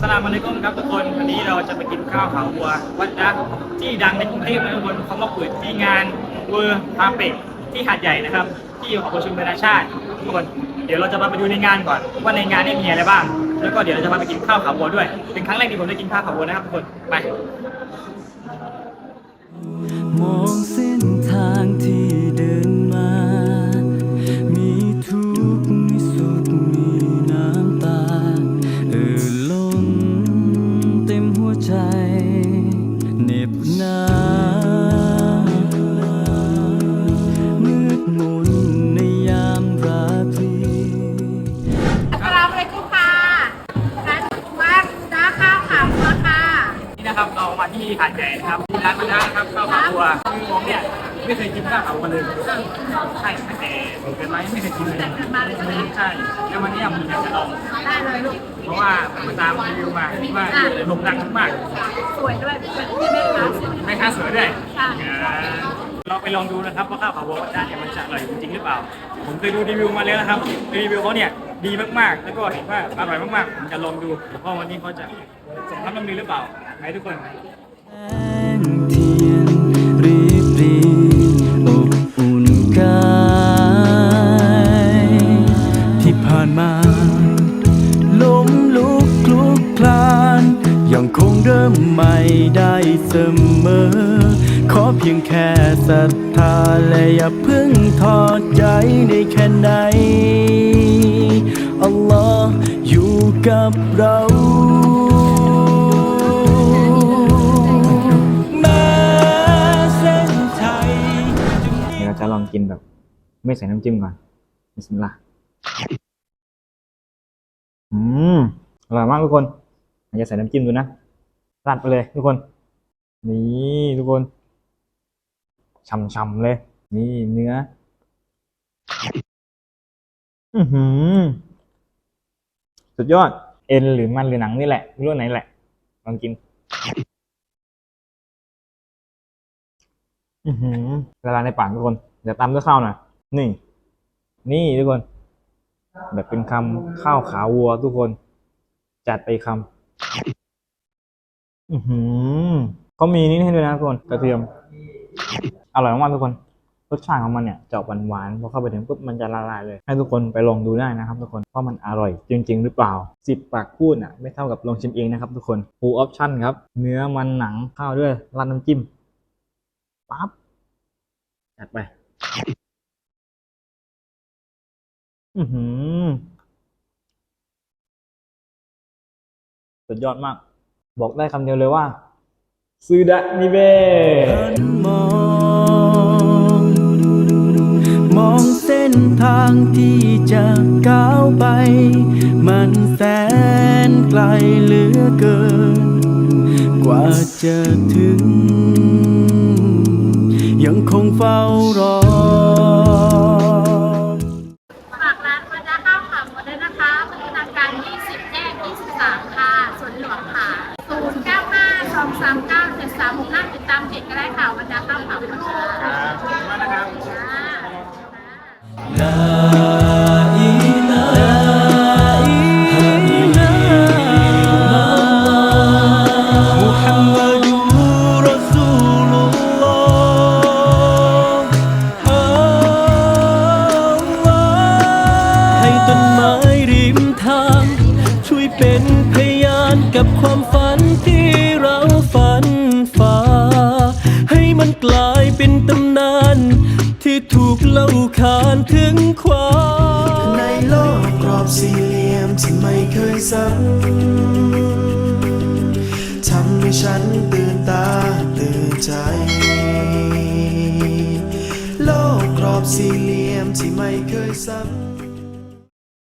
สลามอะลัยกุมครับทุกคนวันนี้เราจะไปกินข้าวขาวัววัดดักที่ดังในกรุงเทพนะทุกคนเขามาเปิดที่งานเวอร์พาเปกที่หาดใหญ่นะครับ ที่หอประชุมนานาชาติทุกคนเดี๋ยวเราจะมาไปดูในงานก่อน ว่าในงานนี่มีอะไรบ้าง แล้วก็เดี๋ยวเราจะมาไปกินข้าวขาวัวด้วย เป็นครั้งแรกที่ผมได้กินข้าวขาวัวนะครับทุกคนไปมองเส้นทางที่เดินมา เหน็ มาที่หาดใหญ่นครับมีร้านมาด้านะครับข้าวขาวัวคือผมเนี่ยไม่เคยกินข้าวขาวัวเลยใช่แต่ผมเกิดมไม่เคยกินเลยใช่แล้ววันนี้ผมอยากจะลองได้เลยลูกเพราะว่าผมตามรีวิวมาว่าลงดังมากสวยด้วยเป็นที่แม่ค้าแม่ค้าสวยด้วยเราไปลองดูนะครับว่าข้าวขาวัววัดด้านเนี่ยมันจะอร่อยจริงหรือเปล่า ผมเคยดูรีวิวมาแล้วนะครับรีวิวเขาเนี่ยดีมากๆ แล้วก็เห็นว่าอร่อยมากๆผมจะลองดูว่าวันนี้เขาจะสมคำล่ำลือหรือเปล่า ไหนทุกคนแสงเทียนรีบรีอบอุ่นกายที่ผ่านมาล้มลุกคลุกคลานยังคงเริ่มใหม่ได้เสมอ ขอเพียงแค่ศรัทธาและอย่าเพิ่งทอดใจในแค่ไหนอัลลอฮ์อยู่กับเรา กินแบบ ไม่ใส่น้ำจิ้มก่อนบิสมิลลาห์อืมอร่อยมากทุกคนอาจจะใส่น้ำจิ้มดูนะราดไปเลยทุกคน นี่ทุกคนช่ำๆเลย นี่เนื้อ อือหือ สุดยอด เอ็นหรือมันหรือหนังนี่แหละไม่รู้ไหนแหละ ลองกิน อือหือละลายในปากทุกคน เดี๋ยวตามด้วยข้าวหน่อยนี่ นี่ทุกคน แบบเป็นคำข้าวขาวัวทุกคน จัดไปคำอือหือเขามีนี่ให้ด้วยนะทุกคนกระเทียมอร่อยมากทุกคนรสชาติของมันเนี่ยจะหวานๆพอเข้าไปถึงปุ๊บมันจะละลายเลย ให้ทุกคนไปลองดูได้นะครับ ทุกคนว่ามันอร่อยจริง ๆ หรือเปล่าสิบปากพูดอะไม่เท่ากับลองชิมเองนะครับ ทุกคน full option ครับ เนื้อมันหนังข้าวด้วยราดน้ำจิ้มปั๊บจัดไป อือหือสุดยอดมาก บอกได้คำเดียวเลยว่าซื้อดะนิเบหันมอง มองเส้นทางที่จะก้าวไป มันแสนไกลเหลือเกิน กว่าจะถึง ยังคงเฝ้ารอฝากร้านวัดจ้าข้าวขาววัวด้วยนะคะพัฒนาการ 20 แยก 23 ค่ะสวนหลวงค่ะ095 239 7365ติดตามเพจก็ได้ค่ะวัดจ้าข้าวขาววัวค่ะครับขอบคุณมากนะครับล ฝันที่เราฝันฝ่าให้มันกลายเป็นตำนาน ที่ถูกเล่าขานถึงความในโลกกรอบสี่เหลี่ยมที่ไม่เคยซ้ำทำให้ฉันตื่นตาตื่นใจ โลกกรอบสี่เหลี่ยมที่ไม่เคยซ้ำ